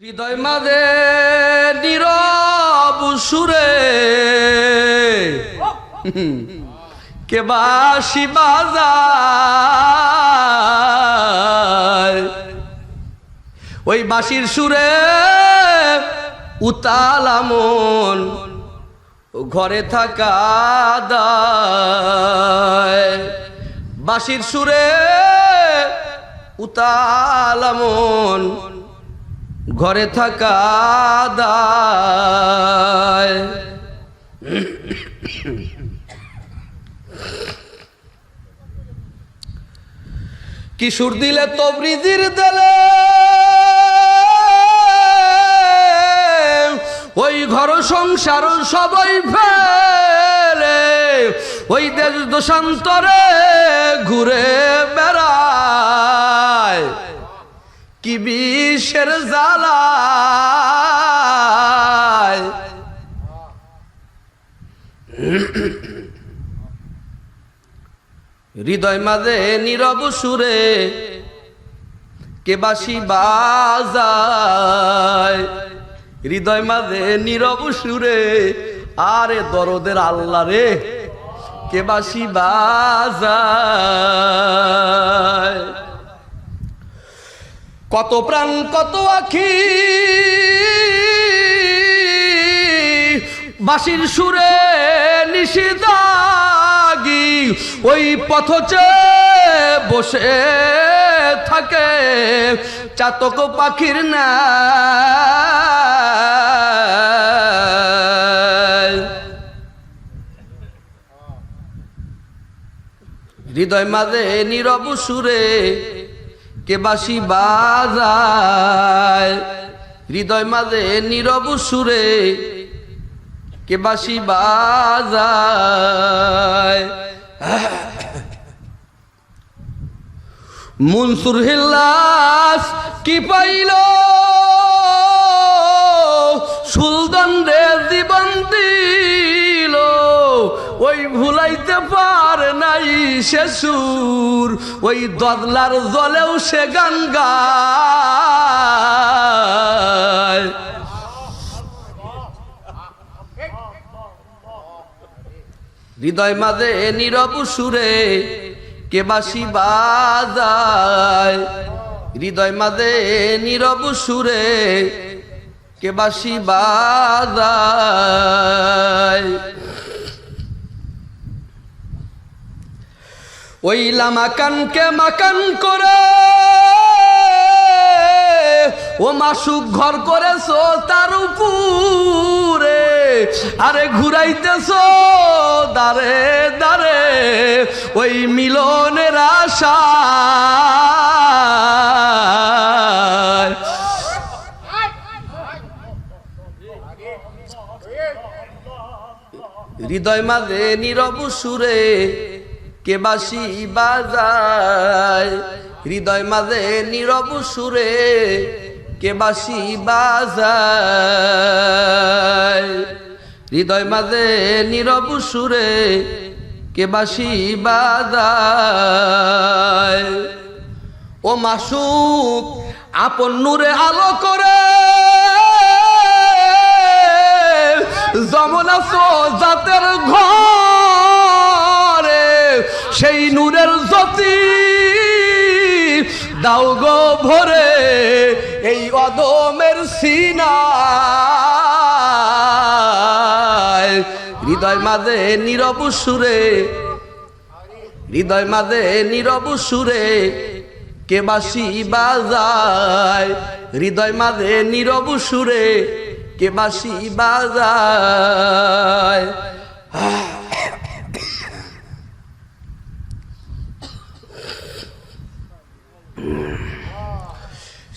হৃদয় মাঝে নীরব সুরে। কে বাসি বাজায় ওই বাঁশির সুরে উতালামন ঘরে থাকা দায়। বাঁশির সুরে উতালামন ঘরে থাকা কিশোর দিলে তবরিজির দিলে। ওই ঘর সংসার সবাই ফেলে। ওই দেশ দোষান্তরে ঘুরে বেড়ায়। কি বিষের হৃদয় মাঝে নীরব সুরে কে বাসি বাজায়? হৃদয় মাঝে নীরব সুরে আরে দরদের আল্লাহ রে, কে বাসি বাজায়? কত প্রাণ, কত আখি। বাসির সুরে নিষিদাগি ওই পথচে বসে থাকে। চাতক পাখির না হৃদয় মাঝে নীরব সুরে কে বাসি বাজায়? হৃদয় মাঝে নীরব সুরে কে বাসি বাজায়? মনসুর হিল্লাস কি পাইল? সুলতান রে ওই ভুলাইতে পারে নাই সে সুর, ওই দদলার জলেও সে গান হৃদয় মাঝে নীরব সুরে কে বাসি বাজায়? হৃদয় মাঝে নীরব সুরে কে বাসি বাজায়? ওই লামাকানকে মাকান করে। ও মাসুক ঘর করেছ তার উপরে। আরে ঘুরাইতেছ দারে দারে ওই মিলনের আশা। হৃদয় মাঝে নীরব সুরে কে বাসি বাজায়? হৃদয় মাঝে নীরব সুরে কে বাসি বাজায়? হৃদয় মাঝে নীরব সুরে কে বাসি বাজায়? ও মাসুক, আপন নূরে আলো করে। যমন আছো জাতের ঘরে। সেই নূরের জ্যোতি। দাও গো ভরে এই অদমের সিনায়। হৃদয় মাঝে নীরব সুরে, হৃদয় মাঝে নীরব সুরে, কে বাসি বাজায়? হৃদয় মাঝে নীরব সুরে, কে বাসি বাজায়?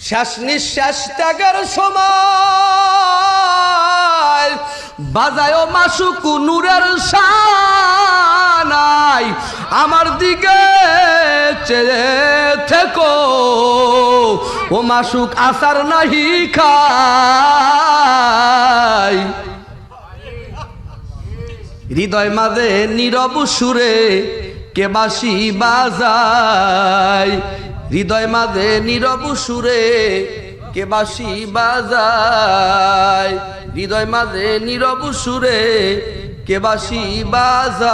শ্বাস নিঃশ্বাস ত্যাগের সময়। বাজায় মাসু কুনুরের সানাই। আমার দিকে চেয়ে থেকো। ও মাসুক আসার নাহি খাই। হৃদয় মাঝে নীরব সুরে কে বাসি বাজায়? হৃদয় মাঝে নীরব সুরে কে বাসি বাজায়? হৃদয় মাঝে নীরব সুরে কে বাসি বাজায়?